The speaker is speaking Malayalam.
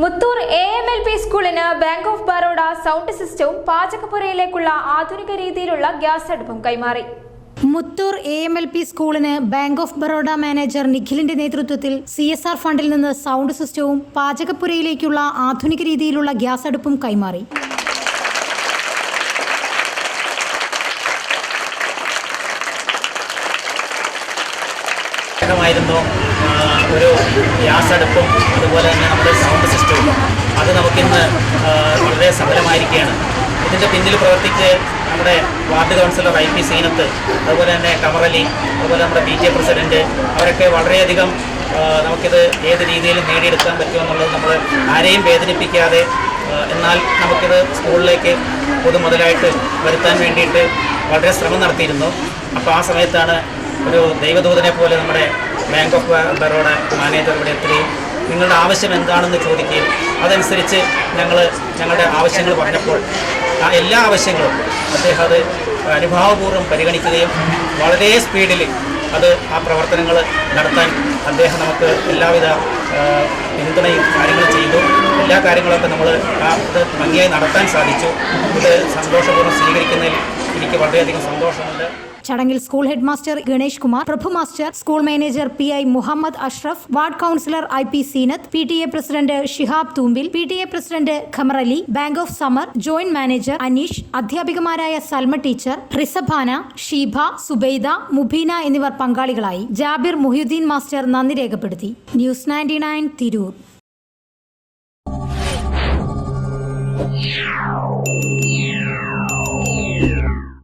Muthoor A M L P സ്കൂളിന് ബാങ്ക് ഓഫ് ബറോഡ സൗണ്ട് സിസ്റ്റവും പാചകപ്പുരയിലേക്കുള്ള ആധുനിക രീതിയിലുള്ള ഗ്യാസ് അടുപ്പും കൈമാറി. Muthoor A M L P സ്കൂളിന് ബാങ്ക് ഓഫ് ബറോഡ മാനേജർ നിഖിലിന്റെ നേതൃത്വത്തിൽ സി എസ് ആർ ഫണ്ടിൽ നിന്ന് സൗണ്ട് സിസ്റ്റവും പാചകപ്പുരയിലേക്കുള്ള ആധുനിക രീതിയിലുള്ള ഗ്യാസ് അടുപ്പും കൈമാറി. ഒരു ഗ്യാസടുപ്പും അതുപോലെ തന്നെ നമ്മുടെ സൗണ്ട് സിസ്റ്റവും അത് നമുക്കിന്ന് വളരെ സഫലമായിരിക്കുകയാണ്. ഇതിന്റെ പിന്നിൽ പ്രവർത്തിച്ച് നമ്മുടെ ward councillor I P Seenath അതുപോലെ തന്നെ കമറലി അതുപോലെ നമ്മുടെ ബി ജെ പ്രസിഡന്റ് അവരൊക്കെ വളരെയധികം നമുക്കിത് ഏത് രീതിയിലും നേടിയെടുക്കാൻ പറ്റുമെന്നുള്ളത് നമ്മൾ ആരെയും വേദനിപ്പിക്കാതെ എന്നാൽ നമുക്കിത് സ്കൂളിലേക്ക് പൊതുമുതലായിട്ട് വരുത്താൻ വേണ്ടിയിട്ട് വളരെ ശ്രമം നടത്തിയിരുന്നു. അപ്പോൾ ആ സമയത്താണ് ഒരു ദൈവദൂതനെ പോലെ നമ്മുടെ ബാങ്ക് ഓഫ് ബറോഡ മാനേജർ ഇവിടെ എത്തുകയും നിങ്ങളുടെ ആവശ്യം എന്താണെന്ന് ചോദിക്കുകയും അതനുസരിച്ച് ഞങ്ങൾ ഞങ്ങളുടെ ആവശ്യങ്ങൾ പറഞ്ഞപ്പോൾ ആ എല്ലാ ആവശ്യങ്ങളും അദ്ദേഹം അത് അനുഭാവപൂർവം പരിഗണിക്കുകയും വളരെ സ്പീഡിൽ അത് ആ പ്രവർത്തനങ്ങൾ നടത്താൻ അദ്ദേഹം നമുക്ക് എല്ലാവിധ പിന്തുണയും കാര്യങ്ങളും ചെയ്തു. എല്ലാ കാര്യങ്ങളൊക്കെ നമ്മൾ ആ ഇത് ഭംഗിയായി നടത്താൻ സാധിച്ചു. ഇത് സന്തോഷപൂർവം സ്വീകരിക്കുന്നതിൽ എനിക്ക് വളരെയധികം സന്തോഷമുണ്ട്. ചടങ്ങിൽ school head master Ganesh Kumar Prabhu master school manager P I Muhammad Ashraf ward councillor I P Zeenath P T A president Shihab Thoombil P T A president Khamarali bank of Samar joint manager Aneesh അധ്യാപികമാരായ Salma teacher റിസഭാന Sheeba Subaida Mubeena എന്നിവർ പങ്കാളികളായി ജാബിർ മുഹിയുദ്ദീൻ മാസ്റ്റർ നന്ദി രേഖപ്പെടുത്തി. News ninety nine Tirur.